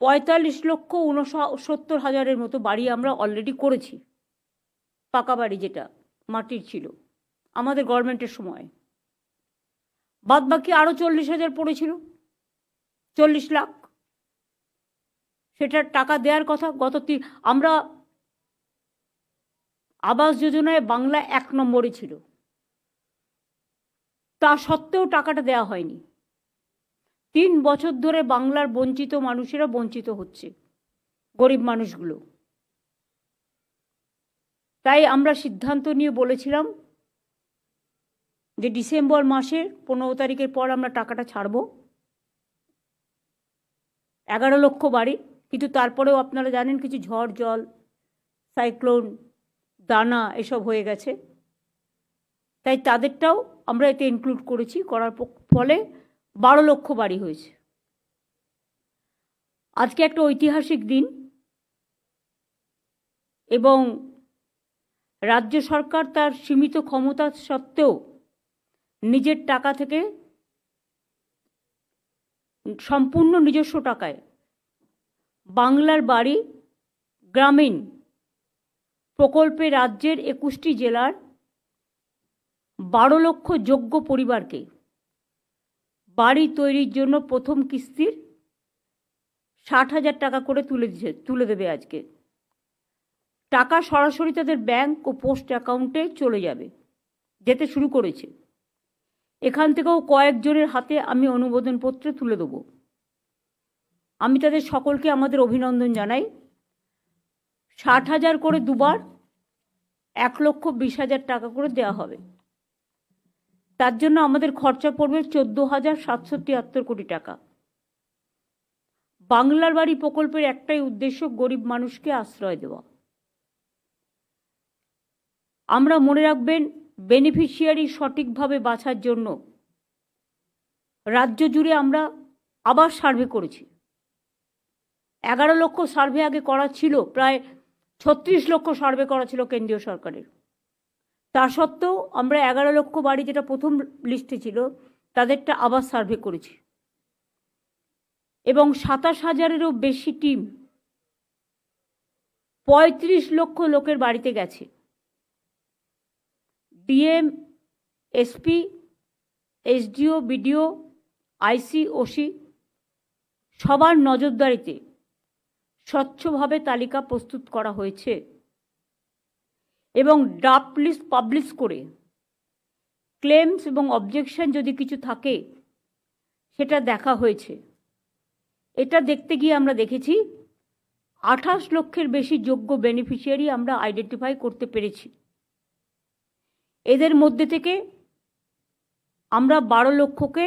পঁয়তাল্লিশ লক্ষ উনসত্তর হাজারের মতো বাড়ি আমরা অলরেডি করেছি। পাকা বাড়ি যেটা, মাটির ছিল, আমাদের গভর্নমেন্টের সময়। বাদ বাকি আরও চল্লিশ হাজার পড়েছিল, চল্লিশ লাখ। সেটার টাকা দেওয়ার কথা, গত আমরা আবাস যোজনায় বাংলা এক নম্বরে ছিল। তা সত্ত্বেও টাকাটা দেওয়া হয়নি। তিন বছর ধরে বাংলার বঞ্চিত মানুষেরা বঞ্চিত হচ্ছে, গরিব মানুষগুলো। তাই আমরা সিদ্ধান্ত নিয়ে বলেছিলাম যে ডিসেম্বর মাসের পনেরো তারিখের পর আমরা টাকাটা ছাড়ব। এগারো লক্ষ বাড়ি, কিন্তু তারপরেও আপনারা জানেন কিছু ঝড়, জল, সাইক্লোন, দানা এসব হয়ে গেছে। তাই তাদেরটাও আমরা এতে ইনক্লুড করেছি, করার ফলে বারো লক্ষ বাড়ি হয়েছে। আজকে একটা ঐতিহাসিক দিন এবং রাজ্য সরকার তার সীমিত ক্ষমতা সত্ত্বেও নিজের টাকা থেকে সম্পূর্ণ নিজস্ব টাকায় বাংলার বাড়ি গ্রামীণ প্রকল্পে রাজ্যের একুশটি জেলার বারো লক্ষ যোগ্য পরিবারকে বাড়ি তৈরির জন্য প্রথম কিস্তির ষাট হাজার টাকা করে তুলে দিচ্ছে তুলে দেবে আজকে। টাকা সরাসরি তাদের ব্যাংক ও পোস্ট অ্যাকাউন্টে চলে যাবে, যেতে শুরু করেছে। এখান থেকেও কয়েকজনের হাতে আমি অনুমোদনপত্র তুলে দেবো। আমি তাদের সকলকে আমাদের অভিনন্দন জানাই। ষাট হাজার করে দুবার এক লক্ষ বিশ হাজার টাকা করে দেওয়া হবে। তার জন্য আমাদের খরচা পড়বে চোদ্দ হাজার সাতশো তিয়াত্তর কোটি টাকা। বাংলার বাড়ি প্রকল্পের একটাই উদ্দেশ্য গরিব মানুষকে আশ্রয় দেওয়া। আমরা মনে রাখবেন বেনিফিশিয়ারি সঠিকভাবে বাছার জন্য রাজ্য জুড়ে আমরা আবার সার্ভে করেছি। এগারো লক্ষ সার্ভে আগে করা ছিল, প্রায় ছত্রিশ লক্ষ সার্ভে করা ছিল কেন্দ্রীয় সরকারের। তা সত্ত্বেও আমরা এগারো লক্ষ বাড়ি যেটা প্রথম লিস্টে ছিল, তাদেরটা আবার সার্ভে করেছি। এবং সাতাশ হাজারেরও বেশি টিম পঁয়ত্রিশ লক্ষ লোকের বাড়িতে গেছে। DM SP SDO BDO IC OC সবার নজরদারিতে স্বচ্ছভাবে তালিকা প্রস্তুত করা হয়েছে। এবং লিস্ট পাবলিশ করে। ক্লেমস এবং অবজেকশন যদি কিছু থাকে, সেটা দেখা হয়েছে। এটা দেখতে গিয়ে আমরা দেখেছি, আঠাশ লক্ষের বেশি যোগ্য বেনিফিশিয়ারি আমরা আইডেন্টিফাই করতে পেরেছি। এদের মধ্যে থেকে আমরা বারো লক্ষকে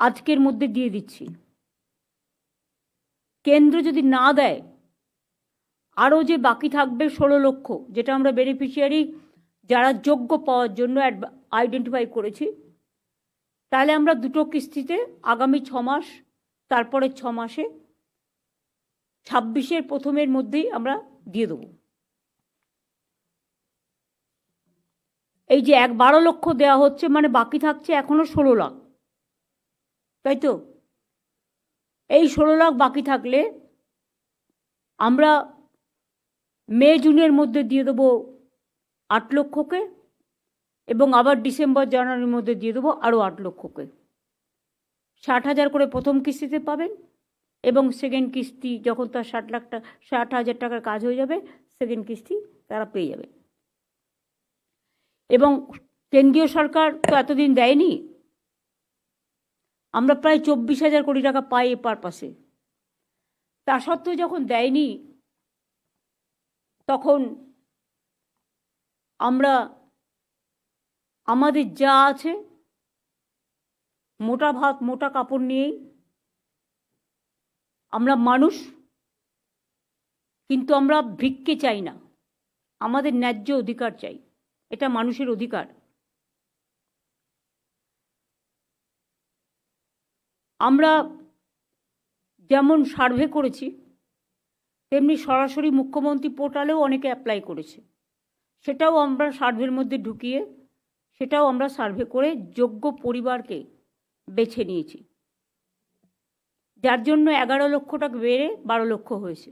আজকের মধ্যে দিয়ে দিচ্ছি। কেন্দ্র যদি না দেয় আরও যে বাকি থাকবে ষোলো লক্ষ, যেটা আমরা বেনিফিশিয়ারি যারা যোগ্য পাওয়ার জন্য আইডেন্টিফাই করেছি, তাহলে আমরা দুটো কিস্তিতে আগামী ছ মাস তারপরে ছ মাসে ছাব্বিশের প্রথমের মধ্যেই আমরা দিয়ে দেবো। এই যে এক বারো লক্ষ দেওয়া হচ্ছে মানে বাকি থাকছে এখনও ষোলো লাখ। তাই তো? এই ষোলো লাখ বাকি থাকলে আমরা মে, জুনের মধ্যে দিয়ে দেবো আট লক্ষকে এবং আবার ডিসেম্বর, জানুয়ারির মধ্যে দিয়ে দেবো আরও আট লক্ষকে। ষাট হাজার করে প্রথম কিস্তিতে পাবেন এবং সেকেন্ড কিস্তি যখন তার ষাট লাখ টাকা ষাট হাজার টাকার কাজ হয়ে যাবে সেকেন্ড কিস্তি তারা পেয়ে যাবে। এবং কেন্দ্রীয় সরকার তো এতদিন দেয়নি। আমরা প্রায় চব্বিশ হাজার কোটি টাকা পাই এ পারপাসে। তা সত্ত্বেও যখন দেয়নি তখন আমরা আমাদের যা আছে মোটা ভাত, মোটা কাপড় নিয়েই আমরা মানুষ, কিন্তু আমরা ভিক্ষে চাই না। আমাদের ন্যায্য অধিকার চাই। এটা মানুষের অধিকার। আমরা যেমন সার্ভে করেছি তেমনি সরাসরি মুখ্যমন্ত্রী পোর্টালেও অনেকে অ্যাপ্লাই করেছে। সেটাও আমরা সার্ভের মধ্যে ঢুকিয়ে, সেটাও আমরা সার্ভে করে যোগ্য পরিবারকে বেছে নিয়েছি। যার জন্য এগারো লক্ষ টাকা বেড়ে বারো লক্ষ হয়েছে।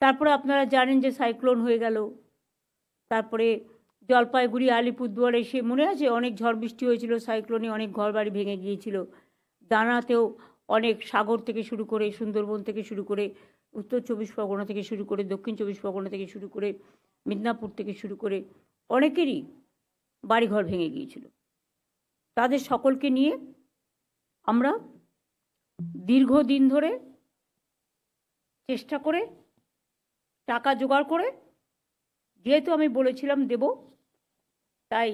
তারপরে আপনারা জানেন যে সাইক্লোন হয়ে গেল। তারপরে জলপাইগুড়ি, আলিপুরদুয়ার এসে মনে আছে? অনেক ঝড় বৃষ্টি হয়েছিল সাইক্লোনে অনেক ঘরবাড়ি ভেঙে গিয়েছিল। দানাতেও অনেক সাগর থেকে শুরু করে, সুন্দরবন থেকে শুরু করে উত্তর চব্বিশ পরগনা থেকে শুরু করে, দক্ষিণ চব্বিশ পরগনা থেকে শুরু করে, মিদনাপুর থেকে শুরু করে অনেকেরই বাড়িঘর ভেঙে গিয়েছিল। তাদের সকলকে নিয়ে আমরা দীর্ঘদিন ধরে চেষ্টা করে, টাকা জোগাড় করে, যেহেতু আমি বলেছিলাম দেব, তাই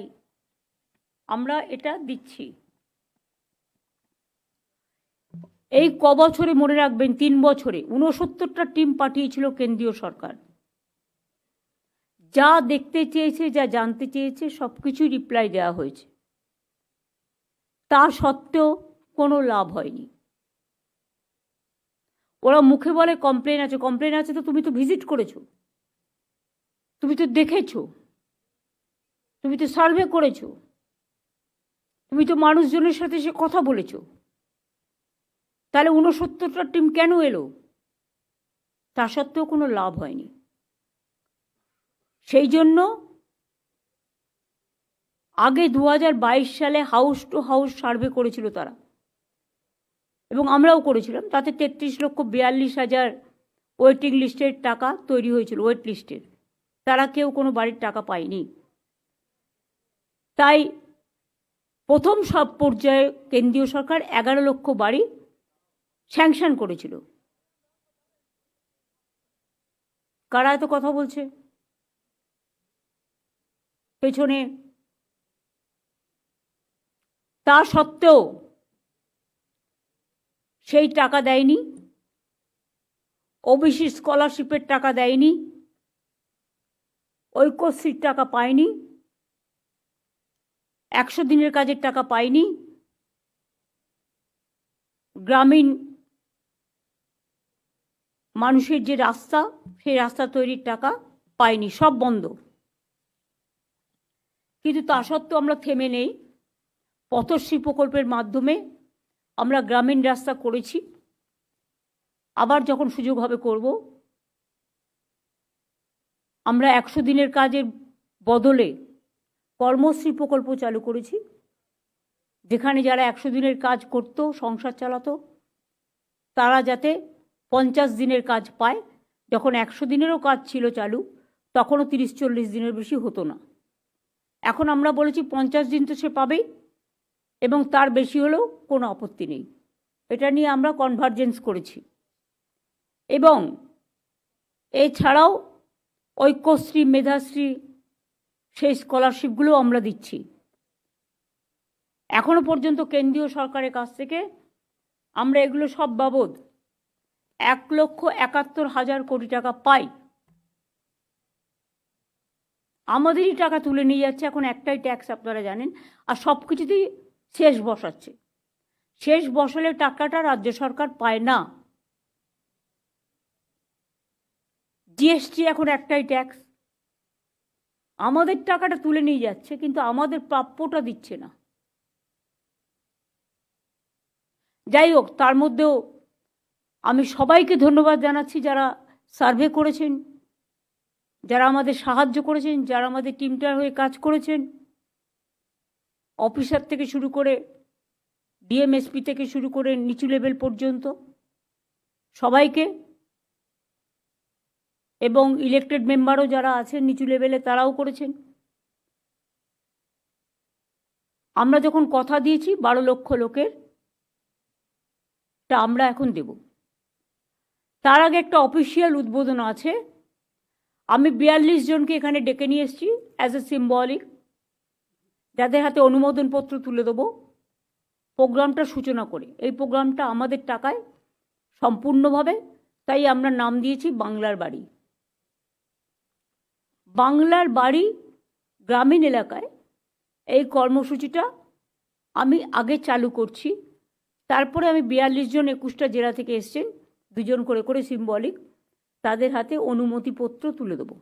আমরা এটা দিচ্ছি। এই ক বছরে মনে রাখবেন, তিন বছরে। ঊনসত্তরটা টিম পাঠিয়েছিল কেন্দ্রীয় সরকার। যা দেখতে চেয়েছে, যা জানতে চেয়েছে সব কিছুই রিপ্লাই দেওয়া হয়েছে। তা সত্ত্বেও কোনো লাভ হয়নি। ওরা মুখে বলে কমপ্লেন আছে কমপ্লেন আছে তো তুমি তো ভিজিট করেছ। তুমি তো দেখেছ। তুমি তো সার্ভে করেছ। তুমি তো মানুষজনের সাথে সে কথা বলেছ। তাহলে ঊনসত্তরটা টিম কেন এলো? তা সত্ত্বেও কোনো লাভ হয়নি। সেই জন্য আগে দু হাজার বাইশ সালে হাউস টু হাউস সার্ভে করেছিল তারা। এবং আমরাও করেছিলাম। তাতে তেত্রিশ লক্ষ বিয়াল্লিশ হাজার ওয়েটিং লিস্টের টাকা তৈরি হয়েছিল ওয়েট লিস্টের তারা কেউ কোনো বাড়ির টাকা পায়নি। তাই প্রথম সব পর্যায়ে কেন্দ্রীয় সরকার এগারো লক্ষ বাড়ি স্যাংশন করেছিল। কারা এত কথা বলছে? পেছনে তা সত্ত্বেও সেই টাকা দেয়নি, ওবিসি স্কলারশিপের টাকা দেয়নি, ঐক্যশ্রীর টাকা পায়নি, একশো দিনের কাজের টাকা পায়নি, গ্রামীণ মানুষের যে রাস্তা, সেই রাস্তা তৈরির টাকা পায়নি সব বন্ধ। কিন্তু তা সত্ত্বেও আমরা থেমে নেই। পথশ্রী প্রকল্পের মাধ্যমে আমরা গ্রামীণ রাস্তা করেছি। আবার যখন সুযোগ হবে করব। আমরা একশো দিনের কাজের বদলে কর্মশ্রী প্রকল্প চালু করেছি। যেখানে যারা একশো দিনের কাজ করত, সংসার চালাতো, তারা যাতে পঞ্চাশ দিনের কাজ পায়, যখন একশো দিনেরও কাজ ছিল চালু, তখনও তিরিশ চল্লিশ দিনের বেশি হতো না। এখন আমরা বলেছি পঞ্চাশ দিন তো সে পাবেই, এবং তার বেশি হলেও কোনো আপত্তি নেই। এটা নিয়ে আমরা কনভার্জেন্স করেছি। এবং এছাড়াও ঐক্যশ্রী, মেধাশ্রী, সেই স্কলারশিপগুলো আমরা দিচ্ছি। এখনও পর্যন্ত কেন্দ্রীয় সরকারের কাছ থেকে আমরা এগুলো সব বাবদ এক লক্ষ একাত্তর হাজার কোটি টাকা পাই। আমাদেরই টাকা তুলে নিয়ে যাচ্ছে, এখন একটাই ট্যাক্স আপনারা জানেন, আর সব কিছুতেই শেষ বসাচ্ছে। শেষ বসালে টাকাটা রাজ্য সরকার পায় না। জিএসটি এখন একটাই ট্যাক্স আমাদের টাকাটা তুলে নিয়ে যাচ্ছে, কিন্তু আমাদের প্রাপ্যটা দিচ্ছে না। যাই হোক, তার মধ্যেও আমি সবাইকে ধন্যবাদ জানাচ্ছি যারা সার্ভে করেছেন, যারা আমাদের সাহায্য করেছেন, যারা আমাদের টিমটার হয়ে কাজ করেছেন। অফিসার থেকে শুরু করে ডিএমএসপি থেকে শুরু করে নিচু লেভেল পর্যন্ত সবাইকে এবং ইলেক্টেড মেম্বারও যারা আছেন নিচু লেভেলে তারাও করেছেন। আমরা যখন কথা দিয়েছি, বারো লক্ষ লোকের তা আমরা এখন দেব। তার আগে একটা অফিসিয়াল উদ্বোধন আছে। আমি বিয়াল্লিশ জনকে এখানে ডেকে নিয়ে এসেছি অ্যাজ এ সিম্বলিক যাদের হাতে অনুমোদনপত্র তুলে দেবো। প্রোগ্রামটা সূচনা করে। এই প্রোগ্রামটা আমাদের টাকায় সম্পূর্ণভাবে, তাই আমরা নাম দিয়েছি বাংলার বাড়ি। বাংলার বাড়ি গ্রামীণ এলাকায়। এই কর্মসূচিটা আমি আগে চালু করছি। তারপরে আমি বিয়াল্লিশ জন একুশটা জেলা থেকে এসছেন। দুজন করে করে সিম্বলিক তাদের হাতে অনুমতিপত্র তুলে দেবো।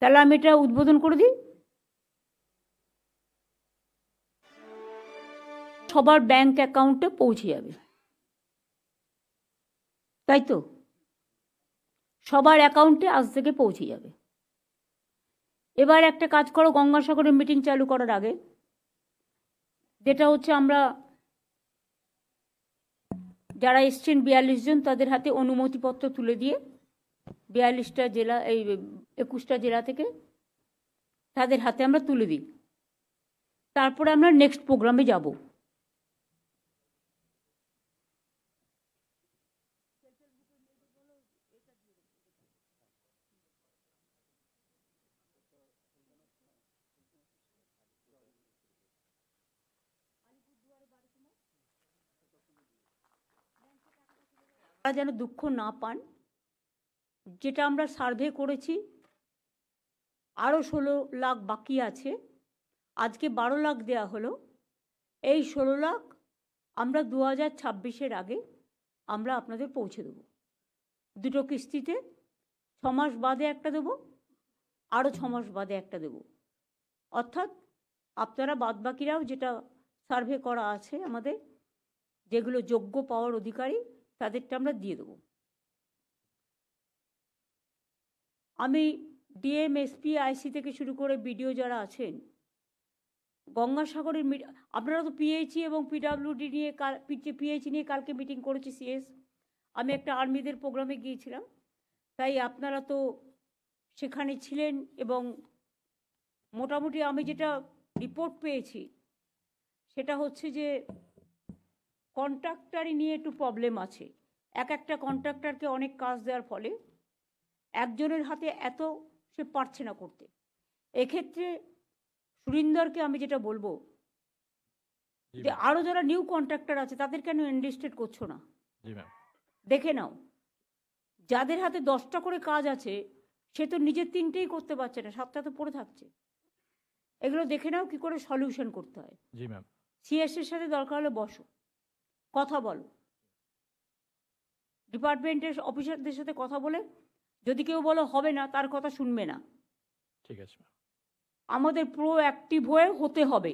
তাহলে আমি এটা উদ্বোধন করে দিই। সবার ব্যাংক অ্যাকাউন্টে পৌঁছে যাবে। তাই তো? সবার অ্যাকাউন্টে আজ থেকে পৌঁছে যাবে। এবার একটা কাজ করো গঙ্গাসাগরের মিটিং চালু করার আগে। যেটা হচ্ছে আমরা যারা এসছেন বিয়াল্লিশ জন, তাদের হাতে অনুমতিপত্র তুলে দিয়ে বিয়াল্লিশটা জেলা, এই একুশটা জেলা থেকে তাদের হাতে আমরা তুলে দিই। তারপরে আমরা নেক্সট প্রোগ্রামে যাব। তারা যেন দুঃখ না পান। যেটা আমরা সার্ভে করেছি আরও ষোলো লাখ বাকি আছে। আজকে বারো লাখ দেয়া হলো। এই ষোলো লাখ আমরা দু হাজার ছাব্বিশের আগে আমরা আপনাদের পৌঁছে দেবো। দুটো কিস্তিতে ছ মাস বাদে একটা দেবো আরও ছ মাস বাদে একটা দেবো। অর্থাৎ আপনারা বাদবাকিরাও যেটা সার্ভে করা আছে আমাদের, যেগুলো যোগ্য পাওয়ার অধিকারী তাদেরটা আমরা দিয়ে দেবো। আমি ডিএম এসপি আইসি থেকে শুরু করে বিডিও যারা আছেন, গঙ্গাসাগরের আপনারা তো পিএইচি এবং পিডাব্লিউডি নিয়ে কাল পিএইচি নিয়ে কালকে মিটিং করেছি সিএস আমি একটা আর্মিদের প্রোগ্রামে গিয়েছিলাম। তাই আপনারা তো সেখানে ছিলেন এবং মোটামুটি আমি যেটা রিপোর্ট পেয়েছি, সেটা হচ্ছে যে কন্ট্রাক্টারই নিয়ে একটু প্রবলেম আছে। এক একটা কন্ট্রাক্টরকে অনেক কাজ দেওয়ার ফলে একজনের হাতে এত সে পারছে না করতে। এক্ষেত্রে সুরিন্দরকে আমি যেটা বলব যে আরও যারা নিউ কন্ট্রাক্টর আছে তাদের কেন এনলিস্টেড করছ না? দেখে নাও যাদের হাতে দশটা করে কাজ আছে সে তো নিজের তিনটেই করতে পারছে না সাতটা তো পড়ে থাকছে। এগুলো দেখে নাও কি করে সলিউশন করতে হয়। জি ম্যাম সিএস এর সাথে দরকার হলে বসো। কথা বলো। ডিপার্টমেন্টের অফিসারদের সাথে কথা বলে যদি কেউ বলো হবে না তার কথা শুনবে না। ঠিক আছে আমাদের প্রো অ্যাক্টিভ হয়ে হতে হবে।